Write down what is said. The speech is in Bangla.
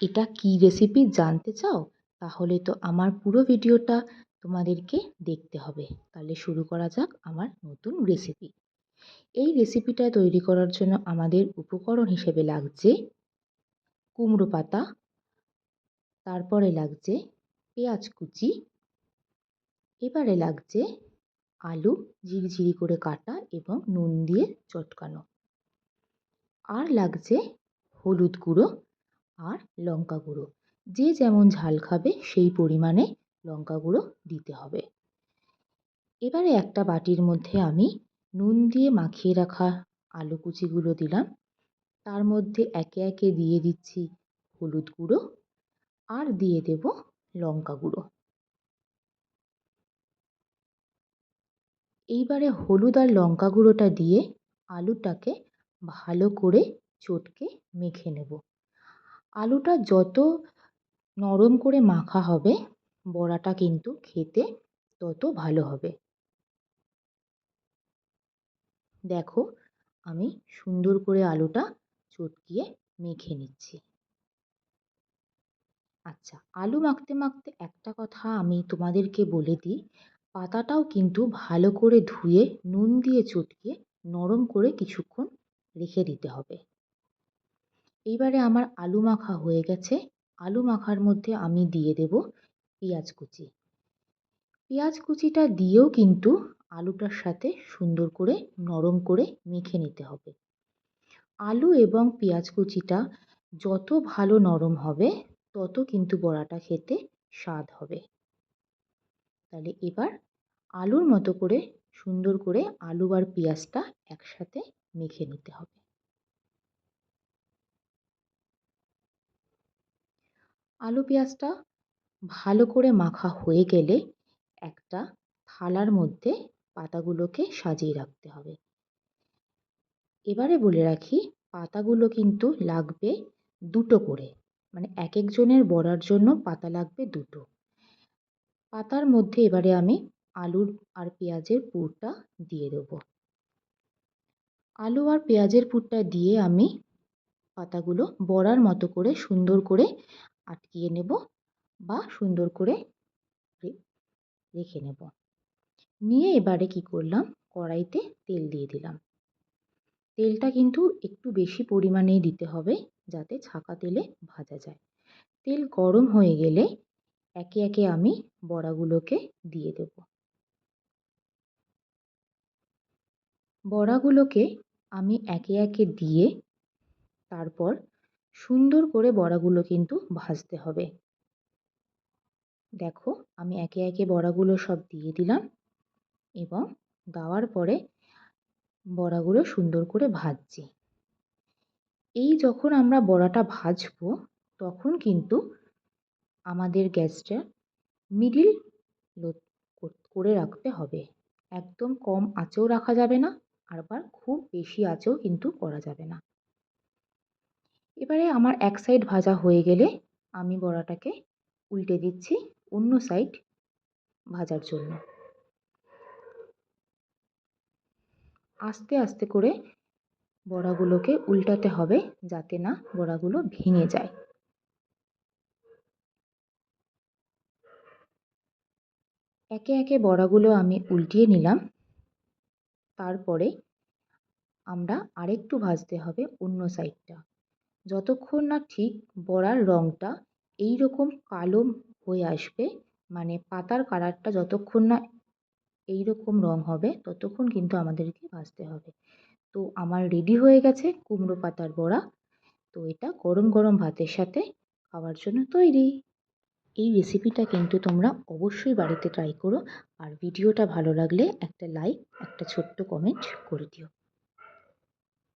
এটা কি রেসিপি জানতে চাও? তাহলে তো আমার পুরো ভিডিওটা তোমাদেরকে দেখতে হবে। তাহলে শুরু করা যাক আমার নতুন রেসিপি এই রেসিপিটা তৈরি করার জন্য আমাদের উপকরণ হিসেবে লাগছে কুমড়ো পাতা, তারপরে লাগছে পেঁয়াজ কুচি, এবারে লাগছে আলু ঝিরিঝিরি করে কাটা এবং নুন দিয়ে চটকানো। আর লাগছে হলুদ গুঁড়ো আর লঙ্কা গুঁড়ো। যে যেমন ঝাল খাবে, সেই পরিমাণে লঙ্কা গুঁড়ো দিতে হবে। এবারে একটা বাটির মধ্যে আমি নুন দিয়ে মাখিয়ে রাখা আলু কুচিগুলো দিলাম। তার মধ্যে একে একে দিয়ে দিচ্ছি হলুদ গুঁড়ো আর দিয়ে দেব লঙ্কা গুঁড়ো। এইবারে হলুদ আর লঙ্কা গুঁড়োটা দিয়ে আলুটাকে ভালো করে চটকে মেখে নেব। আলুটা যত নরম করে মাখা হবে, বড়াটা কিন্তু খেতে তত ভালো হবে। দেখো, আমি সুন্দর করে আলুটা চটকিয়ে মেখে নিচ্ছি। আচ্ছা আলু মাখতে মাখতে একটা কথা আমি তোমাদেরকে বলে দিই, পাতাটাও কিন্তু ভালো করে ধুয়ে নুন দিয়ে চটকিয়ে নরম করে কিছুক্ষণ রেখে দিতে হবে। এইবারে আমার আলু মাখা হয়ে গেছে। আলু মাখার মধ্যে আমি দিয়ে দেব পেঁয়াজ কুচি। পেঁয়াজ কুচিটা দিয়েও কিন্তু আলুটার সাথে সুন্দর করে নরম করে মেখে নিতে হবে। আলু এবং পেঁয়াজ কুচিটা যত ভালো নরম হবে, তত কিন্তু বড়াটা খেতে স্বাদ হবে। তাহলে এবার আলুর মতো করে সুন্দর করে আলু আর পেঁয়াজটা একসাথে মেখে নিতে হবে। আলু পেঁয়াজটা ভালো করে মাখা হয়ে গেলে একটা থালার মধ্যে পাতাগুলোকে সাজিয়ে রাখতে হবে। এবারে বলে রাখি, পাতাগুলো কিন্তু লাগবে দুটো করে মানে এক একজনের বড়ার জন্য পাতা লাগবে দুটো। পাতার মধ্যে এবারে আমি আলুর আর পেঁয়াজের পুরটা দিয়ে দেবো। আলু আর পেঁয়াজের পুরটা দিয়ে আমি পাতাগুলো বড়ার মতো করে সুন্দর করে আটকিয়ে নেব বা সুন্দর করে রেখে নেব। নিয়ে এবারে কি করলাম? কড়াইতে তেল দিয়ে দিলাম। তেলটা কিন্তু একটু বেশি পরিমাণেই দিতে হবে যাতে ছাকা তেলে ভাজা যায়। তেল গরম হয়ে গেলে একে একে আমি বড়াগুলোকে দিয়ে দেব। বড়াগুলোকে আমি একে একে দিয়ে তারপর সুন্দর করে বড়াগুলো কিন্তু ভাজতে হবে। দেখো, আমি একে একে বড়াগুলো সব দিয়ে দিলাম এবং দেওয়ার পরে বড়াগুলো সুন্দর করে ভাজছি। এই যখন আমরা বড়াটা ভাজবো, তখন কিন্তু আমাদের গ্যাসটা মিডিল করে রাখতে হবে। একদম কম আঁচেও রাখা যাবে না, আবার খুব বেশি আঁচেও কিন্তু করা যাবে না। এবারে আমার এক সাইড ভাজা হয়ে গেলে আমি বড়াটাকে উল্টে দিচ্ছি অন্য সাইড ভাজার জন্য। আস্তে আস্তে করে বড়াগুলোকে উল্টাতে হবে যাতে না বড়াগুলো ভেঙে যায়। একে একে বড়াগুলো আমি উল্টিয়ে নিলাম। তারপরে আমরা আরেকটু ভাজতে হবে অন্য সাইডটা যতক্ষণ না ঠিক বড়ার রঙটা এই রকম কালো হয়ে আসবে মানে পাতার কালারটা যতক্ষণ না এই রকম রঙ হবে, ততক্ষণ কিন্তু আমাদেরকে ভাজতে হবে। তো আমার রেডি হয়ে গেছে কুমড়ো পাতার বড়া। তো এটা গরম গরম ভাতের সাথে খাওয়ার জন্য তৈরি। এই রেসিপিটা কিন্তু তোমরা অবশ্যই বাড়িতে ট্রাই করো। আর ভিডিওটা ভালো লাগলে একটা লাইক একটা ছোট্ট কমেন্ট করে দিও।